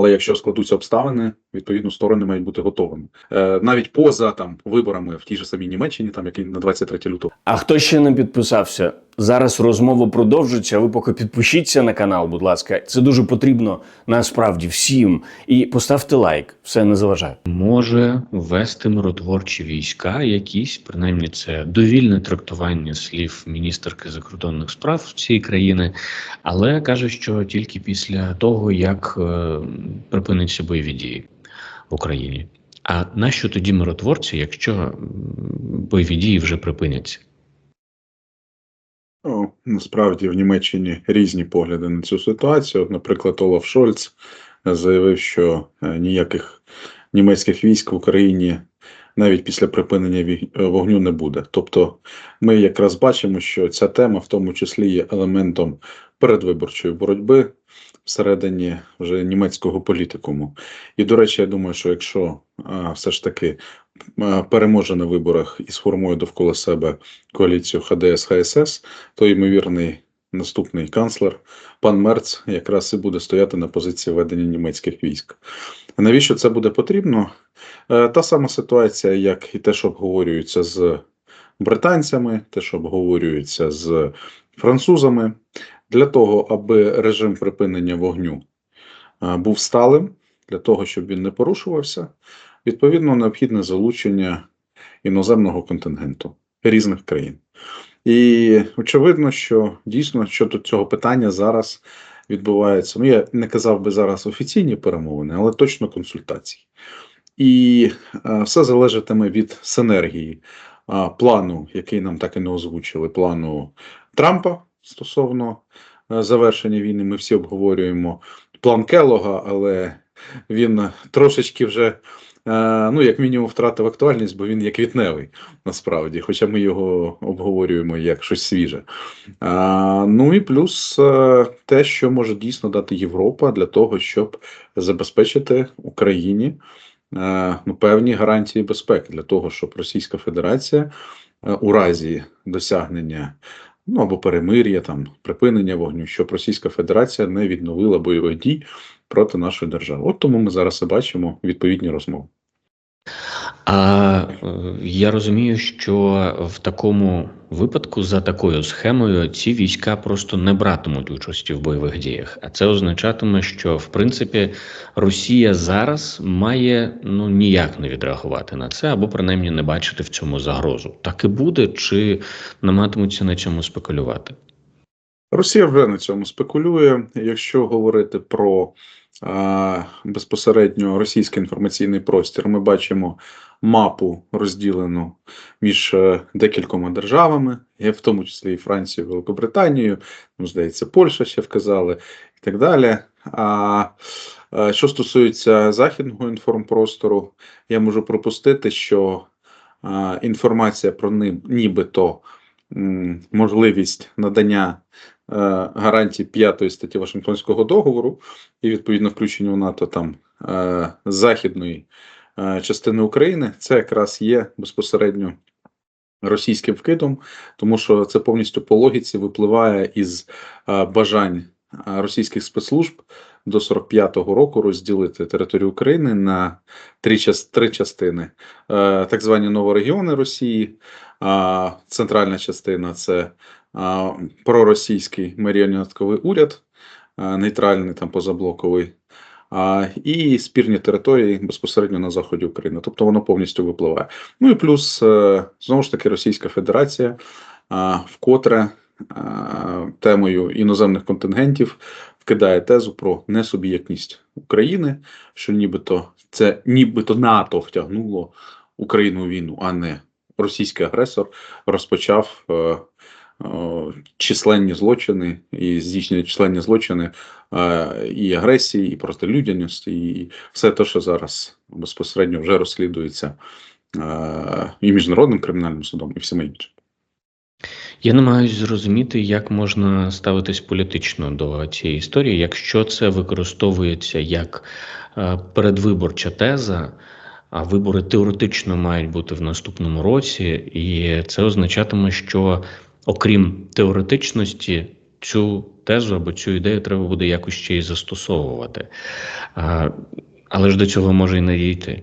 Але якщо складуться обставини, відповідно сторони мають бути готовими. Е, навіть поза там виборами в тій же самій Німеччині, там які на 23 лютого. А хто ще не підписався? Зараз розмова продовжиться. Ви поки підпишіться на канал, будь ласка. Це дуже потрібно насправді всім. І поставте лайк, все не заважає. може ввести миротворчі війська, якісь принаймні це довільне трактування слів міністерки закордонних справ цієї країни, але каже, що тільки після того, як е, припиняться бойові дії в Україні. А нащо тоді миротворці, якщо бойові дії вже припиняться? Ну, насправді в Німеччині різні погляди на цю ситуацію. От, наприклад, Олаф Шольц заявив, що е, ніяких німецьких військ в Україні навіть після припинення е, вогню не буде. Тобто, ми якраз бачимо, що ця тема в тому числі є елементом передвиборчої боротьби всередині вже німецького політикуму. І, до речі, я думаю, що якщо а, все ж таки а, переможе на виборах і сформує довкола себе коаліцію ХДС ХСС, то ймовірний наступний канцлер пан Мерц якраз і буде стояти на позиції ведення німецьких військ. Навіщо це буде потрібно? Е, Та сама ситуація, як і те, що обговорюється з британцями, те, що обговорюється з французами, для того, аби режим припинення вогню е, був сталим, для того, щоб він не порушувався, відповідно необхідне залучення іноземного контингенту різних країн. І очевидно, що дійсно щодо цього питання зараз відбуваються. Ну, я не казав би зараз офіційні перемовини, але точно консультації. І е, все залежатиме від синергії е, плану, який нам так і не озвучили, плану Трампа стосовно е, завершення війни. Ми всі обговорюємо план Келога, але він трошечки вже, е, ну, як мінімум, втратив актуальність, бо він є квітневий насправді, хоча ми його обговорюємо як щось свіже. А, ну і плюс е, те, що може дійсно дати Європа для того, щоб забезпечити Україні е, ну, певні гарантії безпеки для того, щоб Російська Федерація е, у разі досягнення ну або перемир'я, там припинення вогню, щоб Російська Федерація не відновила бойових дій проти нашої держави. От тому ми зараз і бачимо відповідні розмови. А е, я розумію, що в такому випадку за такою схемою ці війська просто не братимуть участі в бойових діях. А це означатиме, що в принципі Росія зараз має ну ніяк не відреагувати на це, або принаймні не бачити в цьому загрозу. Так і буде, чи намагатимуться на цьому спекулювати? Росія вже на цьому спекулює. Якщо говорити про безпосередньо російський інформаційний простір, ми бачимо мапу розділену між е, декількома державами, в тому числі і Францією, Великобританією, ну, здається, Польща ще вказали і так далі. А е, що стосується західного інформпростору, я можу пропустити, що інформація про ним, нібито можливість надання е, гарантій п'ятої статті Вашингтонського договору і відповідно включення в НАТО там е, західної е, частини України, це якраз є безпосередньо російським вкидом, тому що це повністю по логіці випливає із е, бажань е, російських спецслужб до 45-го року розділити територію України на три, три частини: Е, так звані новорегіони Росії, центральна частина це проросійський маріонетковий уряд, нейтральний там позаблоковий, і спірні території безпосередньо на заході України. Тобто воно повністю випливає. Ну і плюс е, знову ж таки Російська Федерація вкотре темою іноземних контингентів вкидає тезу про несуб'єктність України, що нібито це нібито НАТО втягнуло Україну у війну, а не російський агресор розпочав е, численні злочини і здійснює численні злочини е, і агресії, і простолюдяності, і все те, що зараз безпосередньо вже розслідується е, і міжнародним кримінальним судом, і всіма іншим. Я намагаюся зрозуміти, як можна ставитись політично до цієї історії, якщо це використовується як е, передвиборча теза, а вибори теоретично мають бути в наступному році, і це означатиме, що окрім теоретичності, цю тезу або цю ідею треба буде якось ще й застосовувати. А, але ж до цього може і не дійти.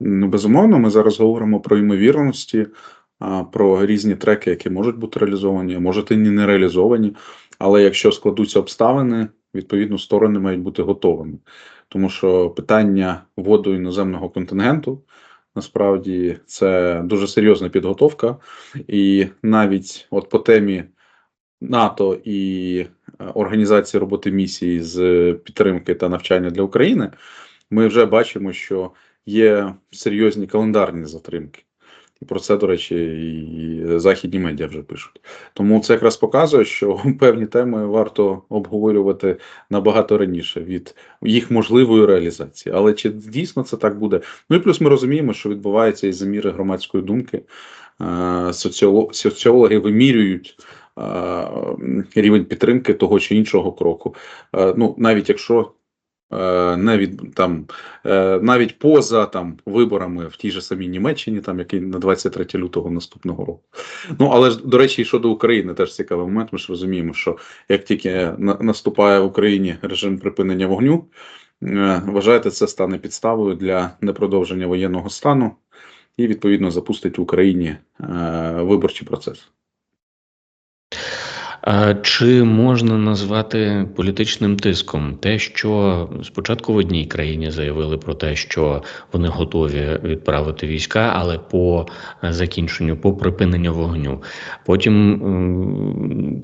Ну, безумовно, ми зараз говоримо про ймовірності, про різні треки, які можуть бути реалізовані, а можуть і не реалізовані. Але якщо складуться обставини, відповідно, сторони мають бути готовими. Тому що питання вводу іноземного контингенту насправді це дуже серйозна підготовка, і навіть от по темі НАТО і е, організації роботи місії з підтримки та навчання для України, ми вже бачимо, що є серйозні календарні затримки. І про це, до речі, і західні медіа вже пишуть. Тому це якраз показує, що певні теми варто обговорювати набагато раніше від їх можливої реалізації. Але чи дійсно це так буде? Ну і плюс ми розуміємо, що відбувається із заміри громадської думки. Е, Соціологи вимірюють е, рівень підтримки того чи іншого кроку. Е, Ну, навіть якщо е, не від там е, навіть поза там виборами в тій же самій Німеччині, там який на 23 лютого наступного року. Ну але ж до речі, щодо України теж цікавий момент. Ми ж розуміємо, що як тільки на, наступає в Україні режим припинення вогню, е, вважаєте, це стане підставою для непродовження воєнного стану і відповідно запустить в Україні виборчий процес. Чи можна назвати політичним тиском те, що спочатку в одній країні заявили про те, що вони готові відправити війська, але по е, закінченню, по припиненню вогню, потім.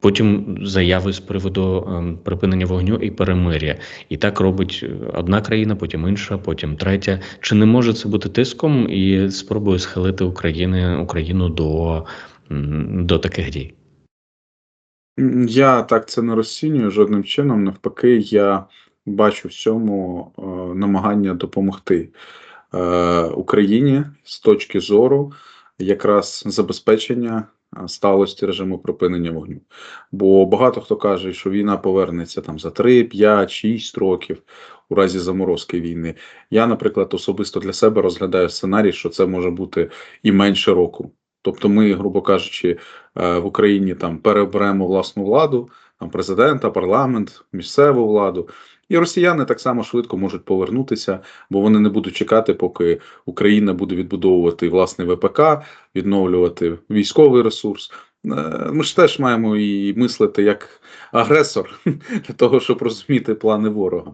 Потім заяви з приводу ем, припинення вогню і перемир'я, і так робить одна країна, потім інша, потім третя. Чи не може це бути тиском і спробою схилити України Україну до, до таких дій? Я так це не розцінюю жодним чином. Навпаки, я бачу в цьому е, намагання допомогти е, Україні з точки зору якраз забезпечення е, сталості режиму припинення вогню. Бо багато хто каже, що війна повернеться там за 3, 5, 6 років у разі заморозки війни. Я, наприклад, особисто для себе розглядаю сценарій, що це може бути і менше року. Тобто, ми, грубо кажучи, е, в Україні там переберемо власну владу, там президента, парламент, місцеву владу. І росіяни так само швидко можуть повернутися, бо вони не будуть чекати, поки Україна буде відбудовувати власний ВПК, відновлювати військовий ресурс. Е, Ми ж теж маємо і мислити як агресор для того, щоб розуміти плани ворога.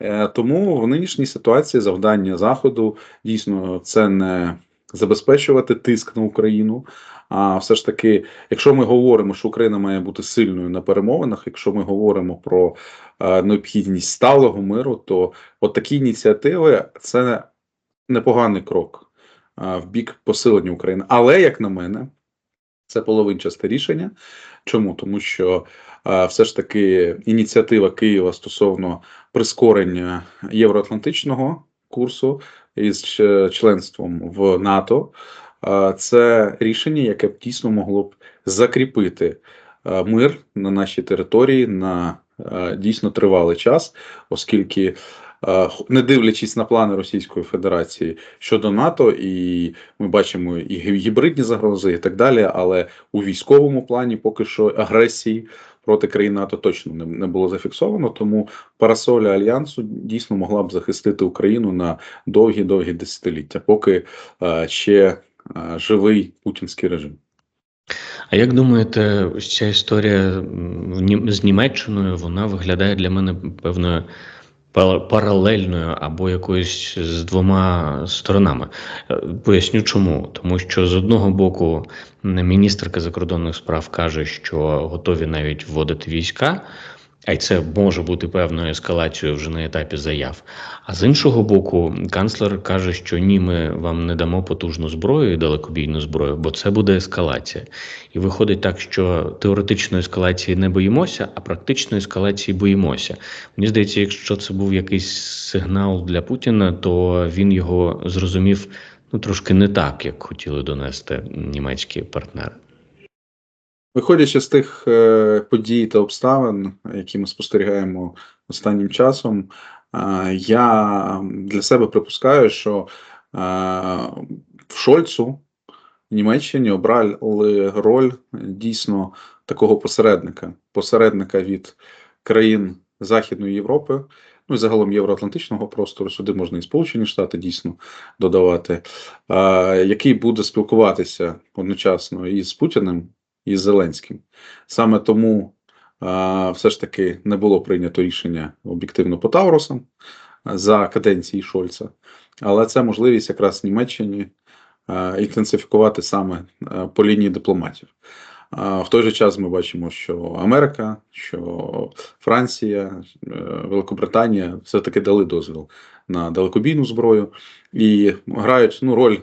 Е, Тому в нинішній ситуації завдання Заходу дійсно це не забезпечувати тиск на Україну. А все ж таки, якщо ми говоримо, що Україна має бути сильною на перемовинах, якщо ми говоримо про е, необхідність сталого миру, то от такі ініціативи це непоганий крок е, в бік посилення України. Але як на мене, це половинчасте рішення. Чому? Тому що е, все ж таки ініціатива Києва стосовно прискорення євроатлантичного курсу із членством в НАТО. е, Це рішення, яке б дійсно могло б закріпити е, мир на нашій території на е, дійсно тривалий час, оскільки, е, не дивлячись на плани Російської Федерації щодо НАТО, і ми бачимо і гібридні загрози, і так далі, але у військовому плані поки що агресії проти країн НАТО точно не, не було зафіксовано. Тому парасоля альянсу дійсно могла б захистити Україну на довгі-довгі десятиліття, поки е, ще е, живий путінський режим. А як думаєте, ця історія з Німеччиною вона виглядає для мене певною паралельною або якоюсь з двома сторонами? Е, Поясню чому. Тому що з одного боку міністерка закордонних справ каже, що готові навіть вводити війська. А й це може бути певною ескалацією вже на етапі заяв. А з іншого боку, канцлер каже, що ні, ми вам не дамо потужну зброю і далекобійну зброю, бо це буде ескалація. І виходить так, що теоретичної ескалації не боїмося, а практичної ескалації боїмося. Мені здається, якщо це був якийсь сигнал для Путіна, то він його зрозумів ну трошки не так, як хотіли донести німецькі партнери. Виходячи з тих е, подій та обставин, які ми спостерігаємо останнім часом, е, я для себе припускаю, що е, в Шольцу в Німеччині обрали роль дійсно такого посередника, посередника від країн Західної Європи, ну і загалом євроатлантичного простору. Сюди можна і Сполучені Штати дійсно додавати, який буде спілкуватися одночасно і з Путіним, і з Зеленським. Саме тому а, все ж таки не було прийнято рішення об'єктивно по Таурусам за каденції Шольца, але це можливість якраз Німеччині а, інтенсифікувати саме а, по лінії дипломатів. А в той же час ми бачимо, що Америка, що Франція, е, Великобританія все-таки дали дозвіл на далекобійну зброю і грають ну, роль,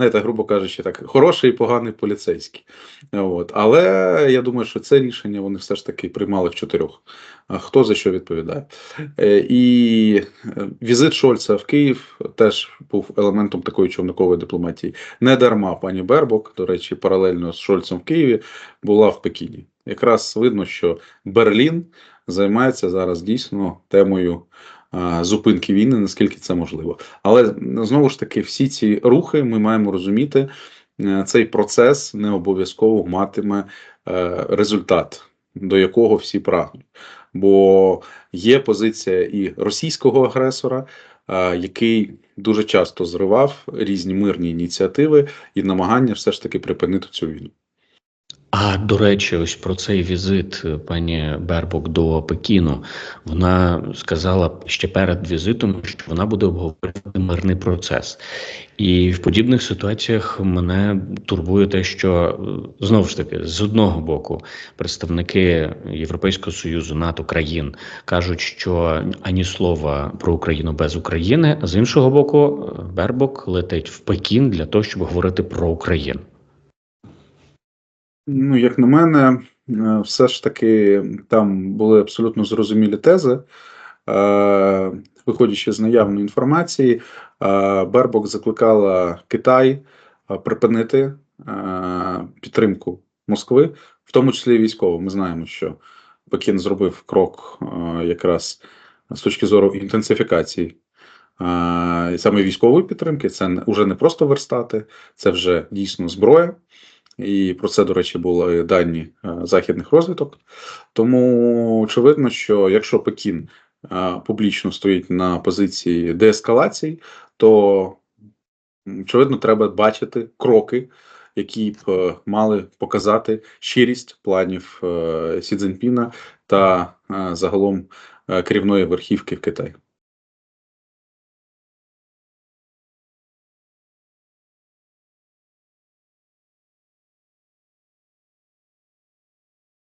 знаєте, грубо кажучи, так, хороший і поганий поліцейський. От. Але я думаю, що це рішення вони все ж таки приймали в чотирьох. Хто за що відповідає? Е, І е, візит Шольца в Київ теж був елементом такої човникової дипломатії. Не дарма пані Бербок, до речі, паралельно з Шольцем в Києві була в Пекіні. Якраз видно, що Берлін займається зараз дійсно темою зупинки війни, наскільки це можливо. Але знову ж таки, всі ці рухи ми маємо розуміти, е, цей процес не обов'язково матиме е, результат, до якого всі прагнуть. Бо є позиція і російського агресора, який дуже часто зривав різні мирні ініціативи і намагання все ж таки припинити цю війну. А до речі, ось про цей візит е, пані Бербок до Пекіну. Вона сказала ще перед візитом, що вона буде обговорювати мирний процес. І в подібних ситуаціях мене турбує те, що е, знову ж таки з одного боку представники Європейського союзу, НАТО країн кажуть, що ані слова про Україну без України. а З іншого боку, е, Бербок летить в Пекін для того, щоб говорити про Україну. Ну, як на мене, е, все ж таки там були абсолютно зрозумілі тези. Е, Виходячи з наявної інформації, е, Бербок закликала Китай припинити підтримку Москви, в тому числі і військово. Ми знаємо, що Пекін зробив крок якраз з точки зору інтенсифікації саме військової підтримки. Це вже не просто верстати, це вже дійсно зброя. І про це, до речі, були дані е, західних розвиток. Тому очевидно, що якщо Пекін е, публічно стоїть на позиції деескалації, то очевидно треба бачити кроки, які б е, мали показати щирість планів Сі Цзіньпіна та загалом керівної верхівки в Китаї.